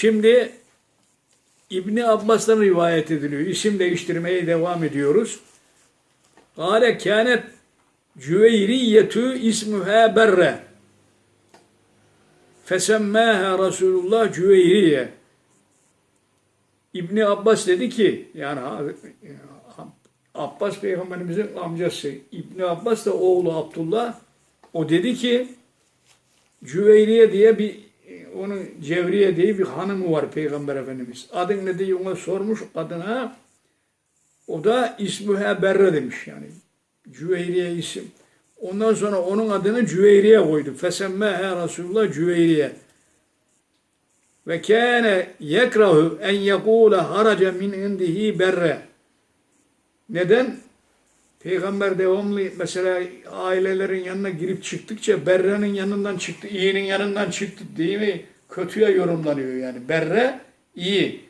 Şimdi İbni Abbas'tan rivayet ediliyor. İsim değiştirmeye devam ediyoruz. Kale kânet Cüveyriyetü ismuha berre. Fesemmâhe Resulullah Cüveyriye. İbni Abbas dedi ki yani Abbas peygamberimizin amcası İbni Abbas da oğlu Abdullah o dedi ki Cüveyriye diye bir onun Cevriye diye bir hanımı var Peygamber Efendimiz. Adın ne diye ona sormuş kadına. O da İsmuha Berre demiş yani. Cüveyriye isim. Ondan sonra onun adını Cüveyriye koydu. Fesemmâhe Resulullah Cüveyriye. Ve kâne yekrahu en yekûle haraca min indihi berre. Neden? Peygamber devamlı mesela ailelerin yanına girip çıktıkça berrenin yanından çıktı, iyinin yanından çıktı değil mi? Kötüye yorumlanıyor yani. Berre iyi.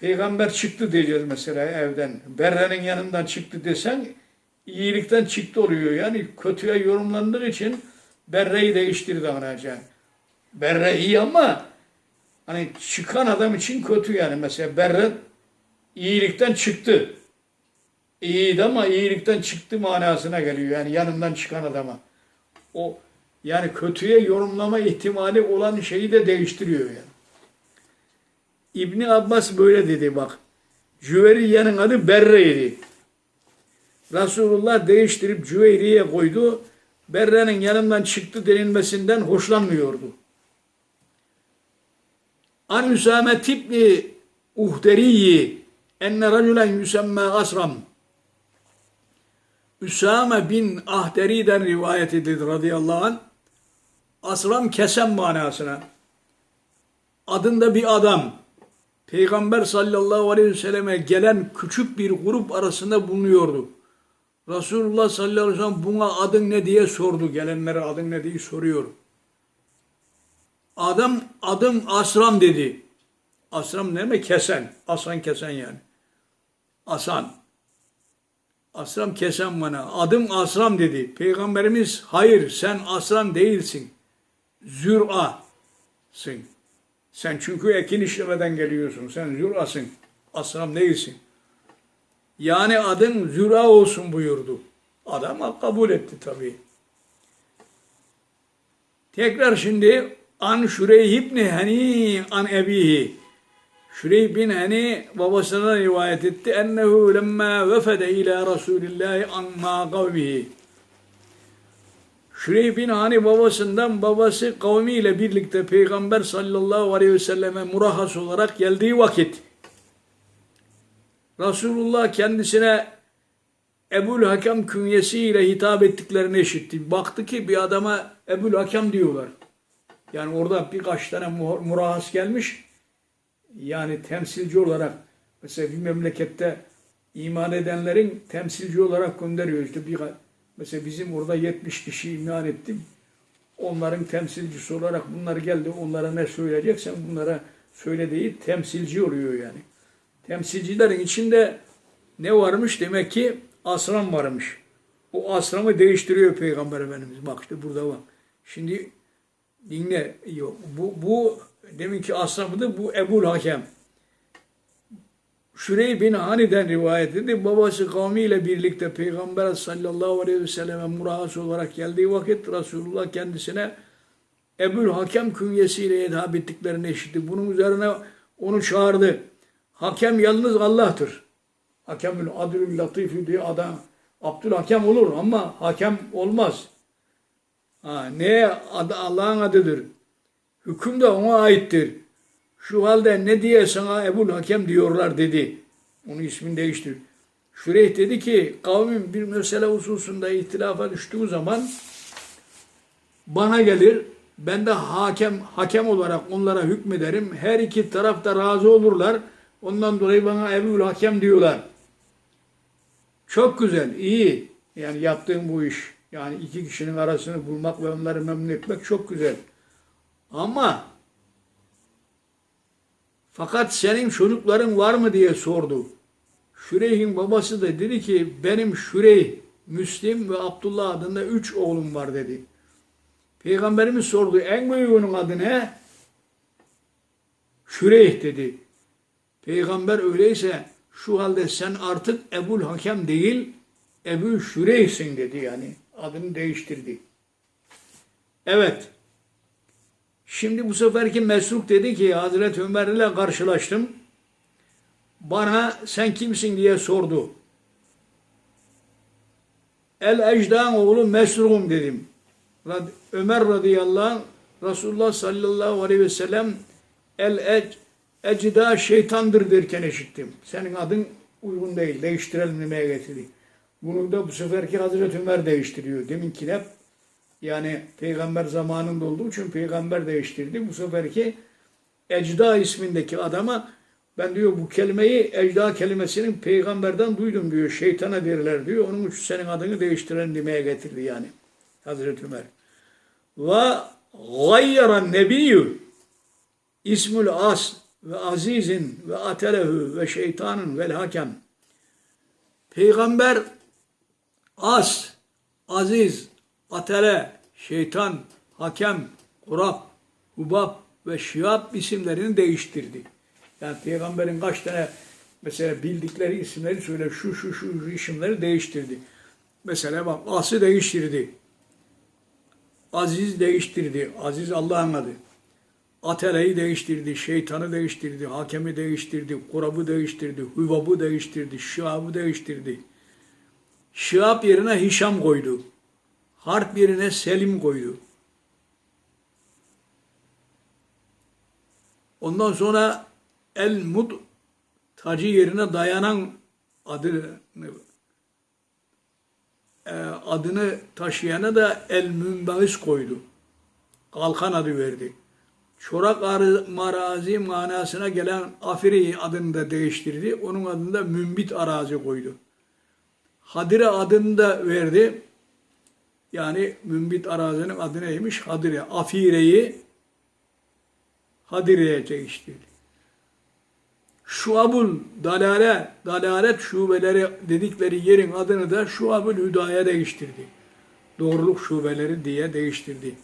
Peygamber çıktı diyeceğiz mesela evden. Berrenin yanından çıktı desen iyilikten çıktı oluyor. Yani kötüye yorumlandığı için berreyi değiştirdi anlayacağın. Berre iyi ama hani çıkan adam için kötü yani. Mesela berre iyilikten çıktı. İyiydi ama iyilikten çıktı manasına geliyor. Yani yanından çıkan adama. O yani kötüye yorumlama ihtimali olan şeyi de değiştiriyor yani. İbni Abbas böyle dedi bak. Cüveriye'nin adı Berre'ydi. Resulullah değiştirip Cüveyriye koydu. Berre'nin yanından çıktı denilmesinden hoşlanmıyordu. An Üsame tipni uhderiyi enne raculen yüsemme asram. Üsame bin Ahderi'den rivayet edildi radıyallahu anh. Asram kesen manasına. Adında bir adam. Peygamber sallallahu aleyhi ve selleme gelen küçük bir grup arasında bulunuyordu. Resulullah sallallahu aleyhi ve sellem buna adın ne diye sordu. Gelenlere adın ne diye soruyor. Adam adım Asram dedi. Asram ne demek? Kesen. Asan kesen yani. Asan. Asram kesen bana. Adım Asram dedi. Peygamberimiz hayır sen Asram değilsin. Züra'sın. Sen çünkü ekin işlemeden geliyorsun. Sen Züra'sın. Asram değilsin. Yani adın Züra olsun buyurdu. Adam kabul etti tabii. Tekrar şimdi An Şureyh ibn Hani an ebihi. Şureyh bin Hani babasına rivayet etti. Ennehu lemma vefede ila Resulillahi an ma kavmihi. Şureyh bin Hani babasından babası kavmiyle birlikte Peygamber sallallahu aleyhi ve selleme murahhas olarak geldiği vakit Resulullah kendisine Ebul Hakem künyesiyle hitap ettiklerini işitti. Baktı ki bir adama Ebul Hakem diyorlar. Yani orada birkaç tane murahhas gelmiş. Yani temsilci olarak mesela bir memlekette iman edenlerin temsilci olarak gönderiyor. İşte bir, mesela bizim orada 70 kişi iman ettim. Onların temsilcisi olarak bunlar geldi. Onlara ne söyleyeceksen bunlara söyle deyip temsilci oluyor yani. Temsilcilerin içinde ne varmış? Demek ki asram varmış. O asramı değiştiriyor Peygamber Efendimiz. Bak işte burada var. Şimdi dinle. Yok. Bu, bu deminki ashabıdır. Bu Ebul Hakem. Şurey bin Hani'den rivayet edildi. Babası kavmiyle birlikte Peygamber sallallahu aleyhi ve selleme murahas olarak geldiği vakit Resulullah kendisine Ebul Hakem künyesiyle hitap ettiklerini işitti. Bunun üzerine onu çağırdı. Hakem yalnız Allah'tır. Hakemül adlül latifü diye adam Abdülhakem olur ama hakem olmaz. Ha, ne adı Allah'ın adıdır. Hüküm de ona aittir. Şu halde ne diye sana Ebul Hakem diyorlar dedi. Onun ismini değiştir. Şureyh dedi ki kavmin bir mesele hususunda ihtilafa düştüğü zaman bana gelir. Ben de hakem hakem olarak onlara hükmederim. Her iki taraf da razı olurlar. Ondan dolayı bana Ebul Hakem diyorlar. Çok güzel, iyi. Yani yaptığım bu iş. Yani iki kişinin arasını bulmak ve onları memnun etmek çok güzel. Ama fakat senin çocukların var mı diye sordu. Şüreyh'in babası da dedi ki benim Şüreyh, Müslim ve Abdullah adında üç oğlum var dedi. Peygamberimiz sordu en büyüğünün adı ne? Şüreyh dedi. Peygamber öyleyse şu halde sen artık Ebul Hakem değil Ebu Şüreyh'sin dedi yani. Adını değiştirdi. Evet. Şimdi bu seferki Mesruk dedi ki Hazreti Ömer ile karşılaştım. Bana sen kimsin diye sordu. El Ecda'nın oğlu Mesruk'um dedim. Ömer radıyallahu anh Resulullah sallallahu aleyhi ve sellem El Ec Ecda şeytandır derken işittim. Senin adın uygun değil. Değiştirelim demeye getirdi. Bunu da bu seferki Hazreti Ömer değiştiriyor. Deminki hep yani peygamber zamanında olduğu için peygamber değiştirdi. Bu seferki Ecda ismindeki adama ben diyor bu kelimeyi Ecda kelimesinin peygamberden duydum diyor. Şeytana derler diyor. Onun için senin adını değiştiren demeye getirdi yani. Hazreti Ömer. Ve gayyaran nebiyyü ismül as ve azizin ve atelehu ve şeytanın vel hakem. Peygamber as, aziz, atele, şeytan, hakem, kurap, hubab ve şiab isimlerini değiştirdi. Yani peygamberin kaç tane mesela bildikleri isimleri söyle şu şu şu isimleri değiştirdi. Mesela bak As'ı değiştirdi. Aziz değiştirdi. Aziz Allah'ın adı. Atele'yi değiştirdi, şeytanı değiştirdi, hakemi değiştirdi, kurabı değiştirdi, hüvabı değiştirdi, şiabı değiştirdi. Şiab yerine Hişam koydu. Harp yerine Selim koydu. Ondan sonra El Mud tacı yerine dayanan adını e, adını taşıyana da El Münbahis koydu. Kalkan adı verdi. Çorak marazi manasına gelen Afiri adını da değiştirdi. Onun adını da Mümbit arazi koydu. Hadire adını da verdi. Yani Mümbit arazinin adı neymiş? Hadire. Afire'yi Hadire'ye değiştirdi. Şuabul dalale, dalalet şubeleri dedikleri yerin adını da Şuabul Hüda'ya değiştirdi. Doğruluk şubeleri diye değiştirdi.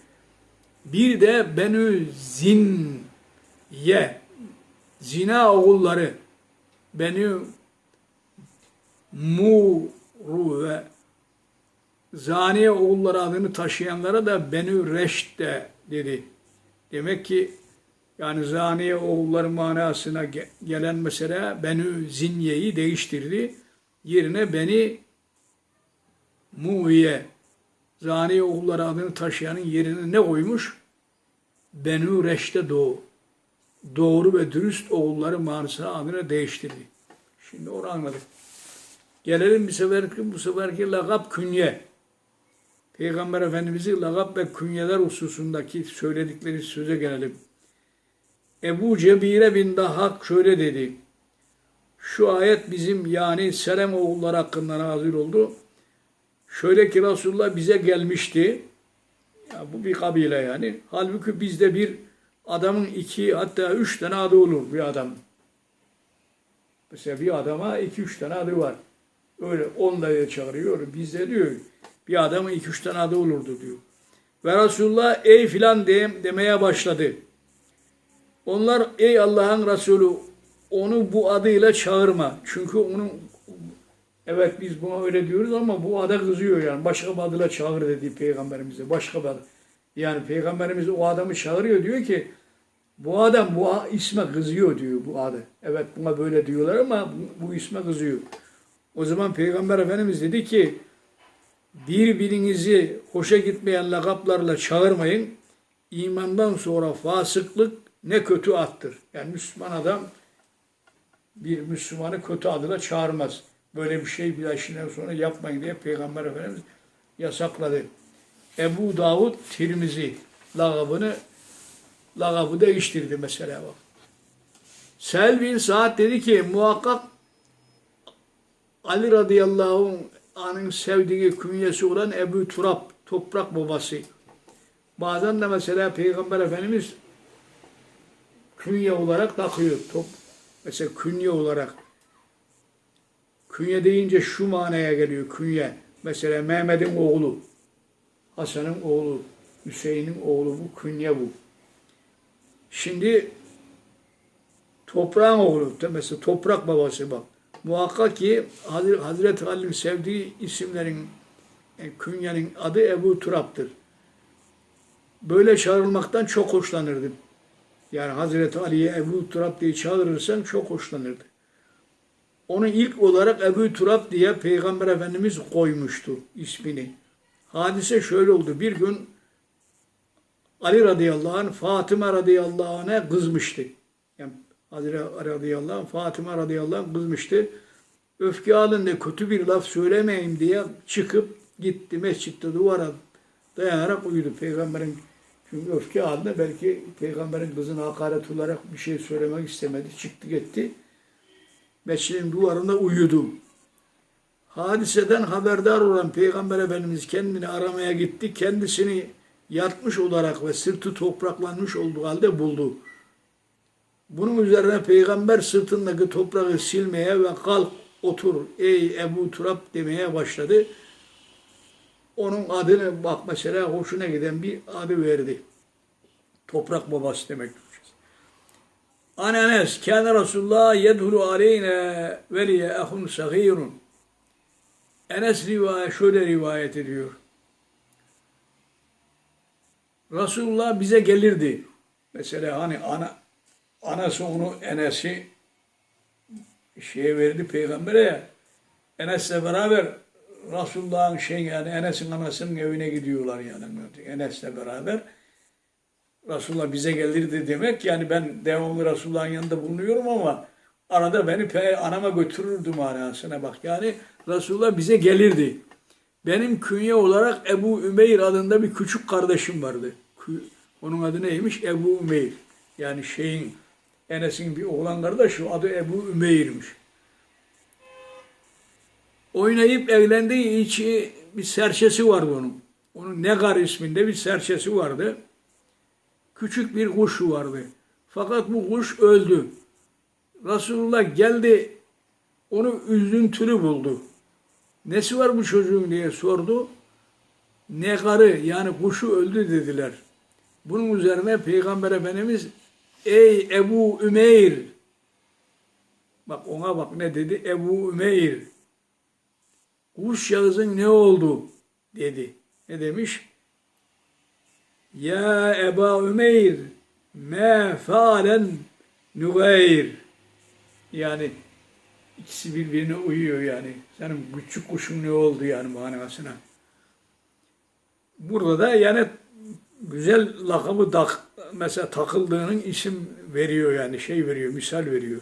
Bir de Benü Zinye, zina oğulları, Benü Muru ve Zaniye oğulları adını taşıyanlara da Benü Reşt de dedi. Demek ki yani Zaniye oğulları manasına ge- gelen mesela Benü Zinye'yi değiştirdi. Yerine Beni Muiye Zaniye oğulları adını taşıyanın yerine ne koymuş? Benü Reşte Doğu. Doğru ve dürüst oğulları manasına adını değiştirdi. Şimdi onu anladık. Gelelim bir seferki, bu seferki lakap künye. Peygamber Efendimiz'i lakap ve künyeler hususundaki söyledikleri söze gelelim. Ebu Cebire bin Dahak şöyle dedi. Şu ayet bizim yani Selem oğulları hakkında nazil oldu. Şöyle ki Resulullah bize gelmişti. Ya bu bir kabile yani. Halbuki bizde bir adamın iki hatta üç tane adı olur bir adam. Mesela bir adama iki üç tane adı var. Öyle onları çağırıyor. Bizde diyor bir adamın iki üç tane adı olurdu diyor. Ve Resulullah ey filan de, demeye başladı. Onlar ey Allah'ın Resulü onu bu adıyla çağırma. Çünkü onun evet biz buna öyle diyoruz ama bu ada kızıyor yani. Başka bir adıyla çağır dedi peygamberimize. Başka bir. Yani peygamberimiz o adamı çağırıyor diyor ki bu adam bu isme kızıyor diyor bu adı. Evet buna böyle diyorlar ama bu, bu isme kızıyor. O zaman peygamber efendimiz dedi ki birbirinizi hoşa gitmeyen lakaplarla çağırmayın. İmandan sonra fasıklık ne kötü attır. Yani Müslüman adam bir Müslümanı kötü adıyla çağırmaz. Böyle bir şey bir daha şimdiden sonra yapmayın diye Peygamber Efendimiz yasakladı. Ebu Davud Tirmizi lakabını lakabı değiştirdi mesela bak. Sel bin dedi ki muhakkak Ali radıyallahu anh'ın sevdiği künyesi olan Ebu Turab, toprak babası. Bazen de mesela Peygamber Efendimiz künye olarak takıyor. Top, mesela künye olarak. Künye deyince şu manaya geliyor künye. Mesela Mehmet'in oğlu, Hasan'ın oğlu, Hüseyin'in oğlu bu künye bu. Şimdi toprağın oğlu. Mesela toprak babası bak. Muhakkak ki Hazreti, Ali'nin sevdiği isimlerin e, künyenin adı Ebu Turab'dır. Böyle çağrılmaktan çok hoşlanırdı. Yani Hazreti Ali'ye Ebu Turab diye çağırırsan çok hoşlanırdı. Onu ilk olarak Ebu Turab diye Peygamber Efendimiz koymuştu ismini. Hadise şöyle oldu. Bir gün Ali radıyallahu anh Fatıma radıyallahu anh'a kızmıştı. Yani Hazreti radıyallahu anh Fatıma radıyallahu anh kızmıştı. Öfke halinde kötü bir laf söylemeyeyim diye çıkıp gitti mescitte duvara dayanarak uyudu. Peygamberin çünkü öfke halinde belki peygamberin kızına hakaret olarak bir şey söylemek istemedi. Çıktı gitti. Mescidin duvarında uyudu. Hadiseden haberdar olan Peygamber Efendimiz kendini aramaya gitti. Kendisini yatmış olarak ve sırtı topraklanmış olduğu halde buldu. Bunun üzerine Peygamber sırtındaki toprağı silmeye ve kalk otur ey Ebu Turab demeye başladı. Onun adını bak mesela hoşuna giden bir adı verdi. Toprak babası demek. An Enes, kâne Resulullah yedhulu aleyne veliye ehun sagirun. Enes rivayet, şöyle rivayet ediyor. Resulullah bize gelirdi. Mesela hani ana, anası onu Enes'i şeye verdi peygambere ya. Enes'le beraber Resulullah'ın şey yani Enes'in anasının evine gidiyorlar yani. Enes'le beraber. Resulullah bize gelirdi demek yani ben devamlı Resulullah'ın yanında bulunuyorum ama arada beni anama götürürdü manasına bak. Yani Resulullah bize gelirdi. Benim künye olarak Ebu Ümeyr adında bir küçük kardeşim vardı. Onun adı neymiş? Ebu Ümeyr. Yani şeyin Enes'in bir oğlan kardeşi adı Ebu Ümeyr'miş. Oynayıp evlendiği için bir serçesi vardı onun. Onun Negar isminde bir serçesi vardı. Küçük bir kuş vardı. Fakat bu kuş öldü. Resulullah geldi onu üzüntülü buldu. Nesi var bu çocuğun diye sordu. Negarı yani kuşu öldü dediler. Bunun üzerine Peygamber Efendimiz ey Ebu Ümeyr bak ona bak ne dedi Ebu Ümeyr kuş yağızın ne oldu dedi. Ne demiş? Ya Eba Ümeyr me falen nugayr yani ikisi birbirine uyuyor yani. Senin küçük kuşun ne oldu yani manasına. Burada da yani güzel lakabı tak, mesela takıldığının isim veriyor yani şey veriyor, misal veriyor.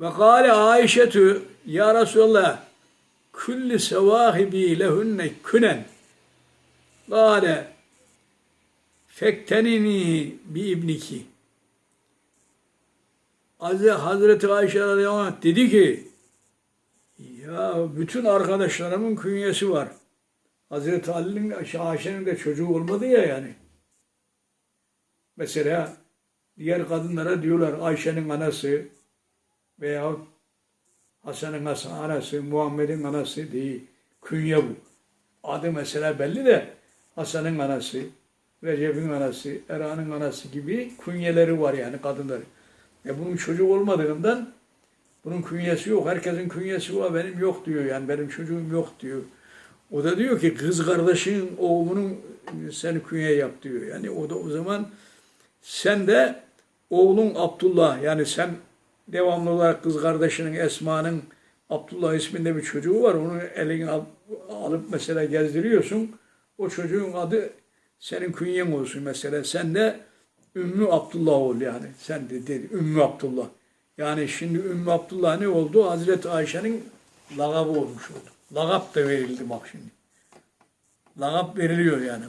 Ve kâle Ayşetü ya Resulallah külli sevahibi lehunne künen kâle fektenini bi ibniki Hazreti Ayşe radıyallahu anh dedi ki ya bütün arkadaşlarımın künyesi var. Hazreti Ali'nin Ayşe'nin de çocuğu olmadı ya yani. Mesela diğer kadınlara diyorlar Ayşe'nin anası veya Hasan'ın anası, Muhammed'in anası değil. Künye bu. Adı mesela belli de Hasan'ın anası, Recep'in anası, Erhan'ın anası gibi künyeleri var yani kadınların. E bunun çocuk olmadığından bunun künyesi yok. Herkesin künyesi var. Benim yok diyor. Yani benim çocuğum yok diyor. O da diyor ki kız kardeşin oğlunun seni künye yap diyor. Yani o da o zaman sen de oğlun Abdullah yani sen devamlı olarak kız kardeşinin Esma'nın Abdullah isminde bir çocuğu var. Onu eline al- alıp mesela gezdiriyorsun. O çocuğun adı senin künyen olsun mesela. Sen de Ümmü Abdullah ol yani. Sen de dedi Ümmü Abdullah. Yani şimdi Ümmü Abdullah ne oldu? Hazreti Ayşe'nin lakabı olmuş oldu. Lakap da verildi bak şimdi. Lakap veriliyor yani.